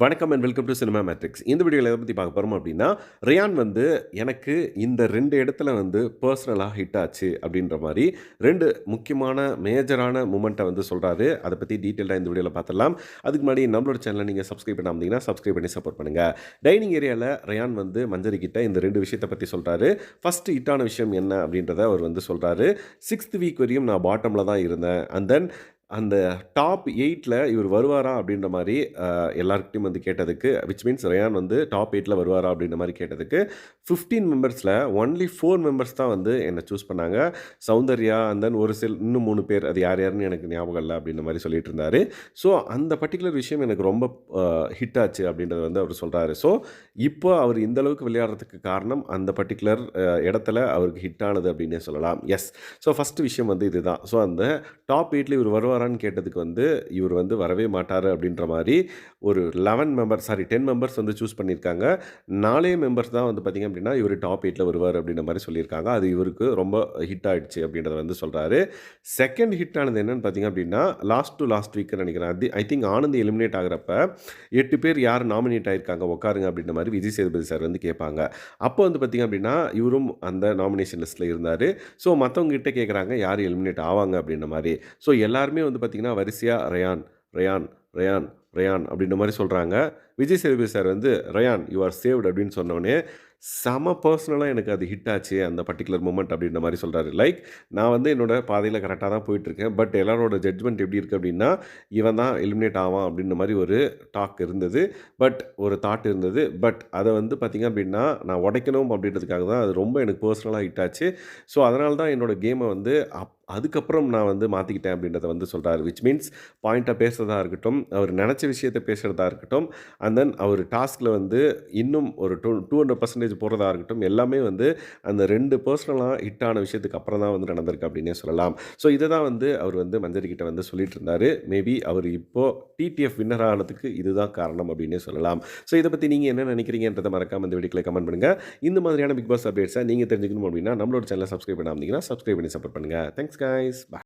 வணக்கம் and welcome to cinema matrix இந்த வீடியோவில் எதை பற்றி பார்க்க போகிறோம் அப்படின்னா ரியான் வந்து எனக்கு இந்த ரெண்டு இடத்துல வந்து பர்சனலாக ஹிட் ஆச்சு அப்படின்ற மாதிரி ரெண்டு முக்கியமான மேஜரான மூமெண்ட்டை வந்து சொல்கிறாரு அதை பற்றி டீட்டெயிலாக இந்த வீடியோவில் பார்த்துடலாம். அதுக்கு முன்னாடி நம்மளோட சேனலை நீங்கள் சப்ஸ்கிரைப் பண்ணாமந்தீங்கன்னா சப்ஸ்கிரைப் பண்ணி சப்போர்ட் பண்ணுங்கள் டைனிங் ஏரியாவில் ரியான் வந்து மஞ்சரி கிட்ட இந்த ரெண்டு விஷயத்தை பற்றி சொல்கிறாரு ஃபஸ்ட்டு ஹிட்டான விஷயம் என்ன அப்படின்றத அவர் வந்து சொல்கிறாரு சிக்ஸ்த் வீக் வரையும் நான் பாட்டமில் தான் இருந்தேன். அண்ட் தென் அந்த டாப் எயிட்டில் இவர் வருவாரா அப்படின்ற மாதிரி எல்லாருக்கிட்டையும் வந்து கேட்டதுக்கு விச் மீன்ஸ் ரயான் வந்து டாப் எயிட்டில் வருவாரா அப்படின்ற மாதிரி கேட்டதுக்கு ஃபிஃப்டீன் மெம்பர்ஸில் ஒன்லி ஃபோர் மெம்பர்ஸ் தான் வந்து என்னை சூஸ் பண்ணாங்க. சௌந்தர்யா அண்ட் தென் ஒரு சில இன்னும் மூணு பேர் அது யார் யாருன்னு எனக்கு ஞாபகம் இல்லை அப்படின்ற மாதிரி சொல்லிட்டு இருந்தார். ஸோ அந்த பர்டிகுலர் விஷயம் எனக்கு ரொம்ப ஹிட் ஆச்சு அப்படின்றத வந்து அவர் சொல்கிறாரு ஸோ இப்போ அவர் இந்த அளவுக்கு விளையாடுறதுக்கு காரணம் அந்த பர்டிகுலர் இடத்துல அவருக்கு ஹிட் ஆனது அப்படின்னே சொல்லலாம். எஸ் ஸோ ஃபஸ்ட்டு விஷயம் வந்து இதுதான் ஸோ அந்த டாப் எயிட்டில் இவர் வருவார் வரான்னு கேட்டதுக்கு வந்து இவர் வந்து வரவே மாட்டார் அப்படின்ற மாதிரி ஒரு eleven member sorry ten members வந்து சூஸ் பண்ணியிருக்காங்க. நாலே மெம்பர்ஸ் தான் வந்து பார்த்திங்க அப்படின்னா இவர் டாப் எயிட்டில் வருவார் அப்படின்ற மாதிரி சொல்லியிருக்காங்க. அது இவருக்கு ரொம்ப ஹிட் ஆகிடுச்சு அப்படின்றத வந்து சொல்கிறாரு செகண்ட் ஹிட் ஆனது என்னென்னு பார்த்தீங்க அப்படின்னா லாஸ்ட் டு லாஸ்ட் வீக்னு நினைக்கிறேன். அது ஐ திங்க் ஆனந்த் எலிமினேட் ஆகிறப்ப எட்டு பேர் யார் நாமினேட் ஆகிருக்காங்க உட்காருங்க அப்படின்ற மாதிரி விஜய் சேதுபதி சார் வந்து கேட்பாங்க. அப்போ வந்து பார்த்திங்க அப்படின்னா இவரும் அந்த நாமினேஷன் லிஸ்ட்டில் இருந்தார். ஸோ மற்றவங்ககிட்ட கேட்குறாங்க யார் எலிமினேட் ஆவாங்க அப்படின்ற மாதிரி. ஸோ எல்லாருமே வந்து பார்த்திங்கன்னா வரிசையாக ரயான் ரயான் ரயான் ரயான் அப்படின்ற மாதிரி சொல்கிறாங்க விஜய் சேதுபதி சார் வந்து ரயான் யூ ஆர் சேவ்டு அப்படின்னு சொன்னோடனே செம பர்சனலாக எனக்கு அது ஹிட் ஆச்சு அந்த பர்டிகுலர் மூமெண்ட் அப்படின்ற மாதிரி சொல்கிறாரு லைக் நான் வந்து என்னோட பாதையில் கரெக்டாக தான் போயிட்டுருக்கேன். பட் எல்லாரோட ஜட்ஜ்மெண்ட் எப்படி இருக்குது அப்படின்னா இவன் தான் எலிமினேட் ஆவான் அப்படின்ற மாதிரி ஒரு டாக் இருந்தது. பட் ஒரு தாட் இருந்தது. பட் அதை வந்து பார்த்திங்க அப்படின்னா நான் உடைக்கணும் அப்படின்றதுக்காக தான் அது ரொம்ப எனக்கு பர்சனலாக ஹிட் ஆச்சு. ஸோ அதனால தான் என்னோடய கேமை வந்து அப் அதுக்கப்புறம் நான் வந்து மாற்றிக்கிட்டேன் அப்படின்றத வந்து சொல்கிறாரு விச் மீன்ஸ் பாயிண்ட்டாக பேசுகிறதா இருக்கட்டும் அவர் நினச்ச விஷயத்தை பேசுகிறதா இருக்கட்டும் அண்ட் தென் அவர் டாஸ்கில் வந்து இன்னும் ஒரு டூ டூ ஹண்ட்ரட் பர்சன்டேஜ் போகிறதா இருக்கட்டும் எல்லாமே வந்து அந்த ரெண்டு பர்சனலாக ஹிட்டான விஷயத்துக்கு அப்புறம் தான் வந்து நடந்திருக்கு அப்படின்னே சொல்லலாம். ஸோ இதை தான் வந்து அவர் வந்து மஞ்சரி கிட்ட வந்து சொல்லிட்டு இருந்தார். மேபி அவர் இப்போது டிடிஎஃப் வின்னர் ஆனதுக்கு இதுதான் காரணம் அப்படின்னே சொல்லலாம். ஸோ இதை பற்றி நீங்கள் என்ன நினைக்கிறீங்கன்றதை மறக்காம இந்த வீடியோக்கில் கமெண்ட் பண்ணுங்கள் இந்த மாதிரியான பிக் பாஸ் அப்டேட்ஸை நீங்கள் தெரிஞ்சுக்கணும் அப்படின்னா நம்மளோட சேனலை சப்ஸ்கிரைப் பண்ணாமல் சப்ஸ்கிரைப் பண்ணி சப்போர்ட் பண்ணுங்கள் தேங்க்ஸ் கைஸ் பை